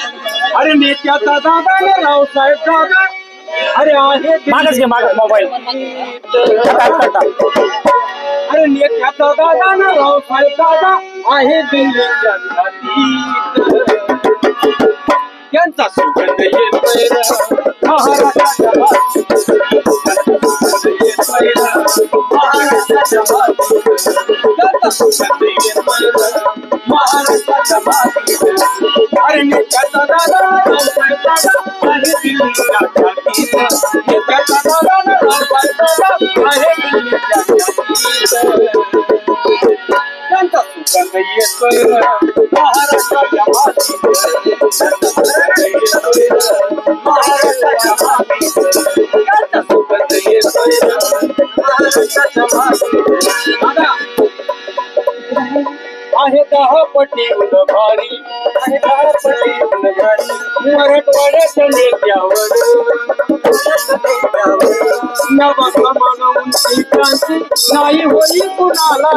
अरे नेत्याचा दादा ना रावसाहेब दादा. अरे आहे मागच घे मागच मोबाईल. अरे नेत्याचा दादा ना रावसाहेब दादा. आहे दिल्लीच्या घाटीत. त्यांचा सुगंध महाराष्ट्राच्या महाराष्ट्राच्या. त्यांचा सुगंध येतोय. र महाराष्ट्राच्या मातीत. नेत्याचा दादा आहे दिल्लीच्या घाटीत. नेत्याचा दादा आहे दिल्लीच्या घाटीत. त्यांचा सुगंध येतोय महाराष्ट्राच्या मातीत. महाराष्ट्राच्या मातीत. त्यांचा सुगंध येतोय महाराष्ट्राच्या मातीत. आहे दहा पटी भारी. आहे दहा पटी नेत्यावर. नवा म्हणून नाही होई कुणाला